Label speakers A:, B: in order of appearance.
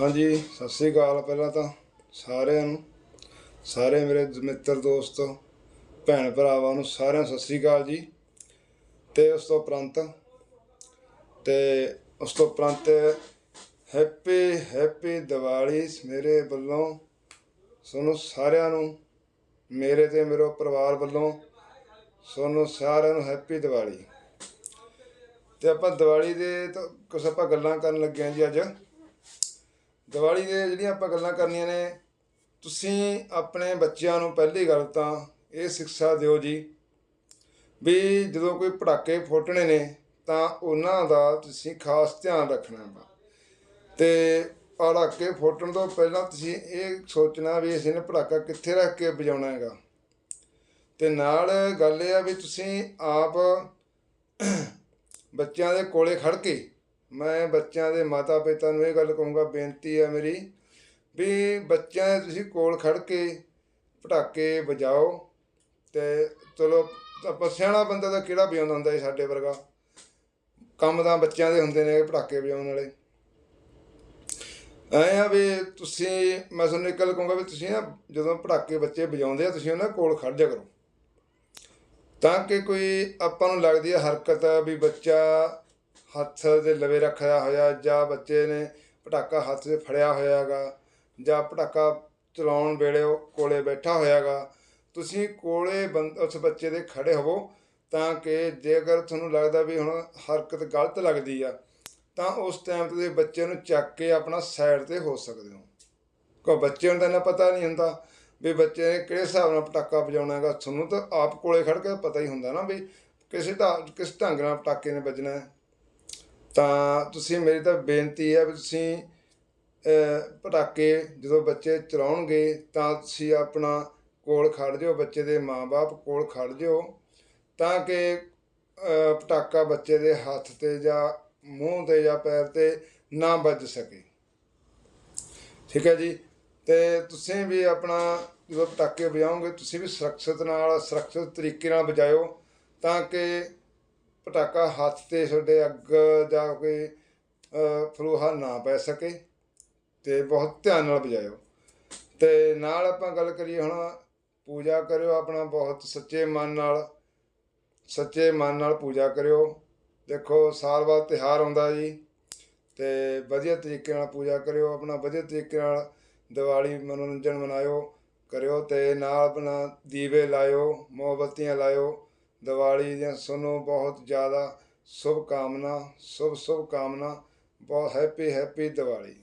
A: ਹਾਂਜੀ, ਸਤਿ ਸ੍ਰੀ ਅਕਾਲ ਪਹਿਲਾਂ ਤਾਂ ਸਾਰਿਆਂ ਨੂੰ, ਸਾਰੇ ਮੇਰੇ ਮਿੱਤਰ, ਦੋਸਤ, ਭੈਣ ਭਰਾਵਾਂ ਨੂੰ ਸਾਰਿਆਂ ਨੂੰ ਸਤਿ ਸ੍ਰੀ ਅਕਾਲ ਜੀ। ਤੇ ਉਸ ਤੋਂ ਉਪਰੰਤ, ਤੇ ਉਸ ਤੋਂ ਉਪਰੰਤ ਹੈਪੀ ਹੈਪੀ ਦੀਵਾਲੀ ਮੇਰੇ ਵੱਲੋਂ ਤੁਹਾਨੂੰ ਸਾਰਿਆਂ ਨੂੰ, ਮੇਰੇ ਤੇ ਮੇਰੇ ਪਰਿਵਾਰ ਵੱਲੋਂ ਤੁਹਾਨੂੰ ਸਾਰਿਆਂ ਨੂੰ ਹੈਪੀ ਦੀਵਾਲੀ। ਤੇ ਆਪਾਂ ਦੀਵਾਲੀ ਦੇ ਤਾਂ ਕੁਛ ਆਪਾਂ ਗੱਲਾਂ ਕਰਨ ਲੱਗੇ ਹਾਂ ਜੀ ਅੱਜ। ਦੀਵਾਲੀ ਦੇ ਜਿਹੜੀਆਂ ਆਪਾਂ ਗੱਲਾਂ ਕਰਨੀਆਂ ਨੇ, ਤੁਸੀਂ ਆਪਣੇ ਬੱਚਿਆਂ ਨੂੰ ਪਹਿਲੀ ਗੱਲ ਤਾਂ ਇਹ ਸਿੱਖਿਆ ਦਿਓ ਜੀ ਵੀ ਜਦੋਂ ਕੋਈ ਪਟਾਕੇ ਫੋਟਣੇ ਨੇ ਤਾਂ ਉਹਨਾਂ ਦਾ ਤੁਸੀਂ ਖਾਸ ਧਿਆਨ ਰੱਖਣਾ ਵਾ। ਤੇ ਪਟਾਕੇ ਫੋਟਣ ਤੋਂ ਪਹਿਲਾਂ ਤੁਸੀਂ ਇਹ ਸੋਚਣਾ ਵੀ ਅਸੀਂ ਨੇ ਪਟਾਕਾ ਕਿੱਥੇ ਰੱਖ ਕੇ ਵਜਾਉਣਾ ਹੈਗਾ। ਤੇ ਨਾਲ ਗੱਲ ਇਹ ਆ ਵੀ ਤੁਸੀਂ ਆਪ ਬੱਚਿਆਂ ਦੇ ਕੋਲੇ ਖੜ ਕੇ ਮੈਂ ਬੱਚਿਆਂ ਦੇ ਮਾਤਾ ਪਿਤਾ ਨੂੰ ਇਹ ਗੱਲ ਕਹੂੰਗਾ, ਬੇਨਤੀ ਹੈ ਮੇਰੀ ਵੀ ਬੱਚਿਆਂ ਦੇ ਤੁਸੀਂ ਕੋਲ ਖੜ ਕੇ ਪਟਾਕੇ ਵਜਾਓ ਤੇ ਚਲੋ ਆਪਾਂ ਸਿਆਣਾ ਬੰਦਾ ਤਾਂ ਕਿਹੜਾ ਵਜਾਉਂਦਾ ਹੁੰਦਾ ਸੀ ਸਾਡੇ ਵਰਗਾ? ਕੰਮ ਤਾਂ ਬੱਚਿਆਂ ਦੇ ਹੁੰਦੇ ਨੇ ਪਟਾਕੇ ਵਜਾਉਣ ਵਾਲੇ। ਐ ਆ ਵੀ ਤੁਸੀਂ, ਮੈਂ ਤੁਹਾਨੂੰ ਇੱਕ ਗੱਲ ਕਹੂੰਗਾ ਵੀ ਤੁਸੀਂ ਨਾ ਜਦੋਂ ਪਟਾਕੇ ਬੱਚੇ ਵਜਾਉਂਦੇ ਆ, ਤੁਸੀਂ ਉਹਨਾਂ ਕੋਲ ਖੜ ਜਾ ਕਰੋ। ਤਾਂ ਕਿ ਕੋਈ ਆਪਾਂ ਨੂੰ ਲੱਗਦੀ ਹੈ ਹਰਕਤ ਵੀ ਬੱਚਾ ਹੱਥ ਦੇ ਲਵੇ ਰੱਖਿਆ ਹੋਇਆ ਜਾਂ ਬੱਚੇ ਨੇ ਪਟਾਕਾ ਹੱਥ 'ਚ ਫੜਿਆ ਹੋਇਆਗਾ ਜਾਂ ਪਟਾਕਾ ਚਲਾਉਣ ਵੇਲੇ ਉਹ ਕੋਲੇ ਬੈਠਾ ਹੋਇਆਗਾ, ਤੁਸੀਂ ਕੋਲੇ ਬੰਦ, ਉਸ ਬੱਚੇ ਦੇ ਖੜੇ ਹੋਵੋ ਤਾਂ ਕਿ ਜੇਕਰ ਤੁਹਾਨੂੰ ਲੱਗਦਾ ਵੀ ਹੁਣ ਹਰਕਤ ਗਲਤ ਲੱਗਦੀ ਆ, ਤਾਂ ਉਸ ਟਾਈਮ ਤੁਸੀਂ ਬੱਚੇ ਨੂੰ ਚੱਕ ਕੇ ਆਪਣਾ ਸਾਈਡ ਤੇ ਹੋ ਸਕਦੇ ਹੋ। ਕੋ ਬੱਚੇ ਨੂੰ ਤਾਂ ਇੰਨਾ ਪਤਾ ਨਹੀਂ ਹੁੰਦਾ ਵੀ ਬੱਚੇ ਨੇ ਕਿਹੜੇ ਹਿਸਾਬ ਨਾਲ ਪਟਾਕਾ ਵਜਾਉਣਾ ਹੈਗਾ, ਤੁਹਾਨੂੰ ਤਾਂ ਆਪ ਕੋਲੇ ਖੜ ਕੇ ਪਤਾ ਹੀ ਹੁੰਦਾ ਨਾ ਵੀ ਕਿਸੇ ਦਾ ਕਿਸ ਢੰਗ ਨਾਲ ਪਟਾਕੇ ਨੇ ਵੱਜਣਾ। ਹੈ ਤਾਂ ਤੁਸੀਂ ਮੇਰੀ ਤਾਂ ਬੇਨਤੀ ਹੈ ਵੀ ਤੁਸੀਂ ਪਟਾਕੇ ਜਦੋਂ ਬੱਚੇ ਚਲਾਉਣਗੇ ਤਾਂ ਤੁਸੀਂ ਆਪਣਾ ਕੋਲ ਖੜ ਜਾਓ, ਬੱਚੇ ਦੇ ਮਾਪੇ ਕੋਲ ਖੜ ਜਾਓ ਤਾਂ ਕਿ ਪਟਾਕਾ ਬੱਚੇ ਦੇ ਹੱਥ ਤੇ ਜਾਂ ਮੂੰਹ ਤੇ ਜਾਂ ਪੈਰ ਤੇ ਨਾ ਵੱਜ ਸਕੇ। ਠੀਕ ਹੈ ਜੀ? ਤੇ ਤੁਸੀਂ ਵੀ ਆਪਣਾ ਜਦੋਂ ਪਟਾਕੇ ਵਜਾਓਗੇ, ਤੁਸੀਂ ਵੀ ਸੁਰੱਖਿਅਤ ਨਾਲ, ਸੁਰੱਖਿਅਤ ਤਰੀਕੇ ਨਾਲ ਵਜਾਇਓ ਤਾਂ ਕਿ ਪਟਾਕਾ ਹੱਥ ਤੇ ਤੁਹਾਡੇ ਅੱਗ ਜਾਂ ਕੋਈ ਫਲੂਹਾ ਨਾ ਪੈ ਸਕੇ ਤੇ ਬਹੁਤ ਧਿਆਨ ਨਾਲ ਵਜਾਇਓ ਤੇ ਨਾਲ ਆਪਾਂ ਗੱਲ ਕਰੀਏ ਹੁਣ ਪੂਜਾ ਕਰਿਓ ਆਪਣਾ ਬਹੁਤ ਸੱਚੇ ਮਨ ਨਾਲ, ਸੱਚੇ ਮਨ ਨਾਲ ਪੂਜਾ ਕਰਿਓ। ਦੇਖੋ ਸਾਲ ਬਾਅਦ ਤਿਉਹਾਰ ਆਉਂਦਾ ਜੀ ਤੇ ਵਧੀਆ ਤਰੀਕੇ ਨਾਲ ਪੂਜਾ ਕਰਿਓ, ਆਪਣਾ ਵਧੀਆ ਤਰੀਕੇ ਨਾਲ ਦੀਵਾਲੀ ਮਨੋਰੰਜਨ ਮਨਾਇਓ ਕਰਿਓ ਤੇ ਨਾਲ ਆਪਣਾ ਦੀਵੇ ਲਾਇਓ, ਮੋਮਬੱਤੀਆਂ ਲਾਇਓ ਦੀਵਾਲੀ ਦੀਆਂ ਸੁਣੋ ਬਹੁਤ ਜ਼ਿਆਦਾ ਸ਼ੁਭ ਕਾਮਨਾ ਸ਼ੁਭ ਸ਼ੁਭ ਕਾਮਨਾ ਬਹੁਤ ਹੈਪੀ ਹੈਪੀ ਦੀਵਾਲੀ।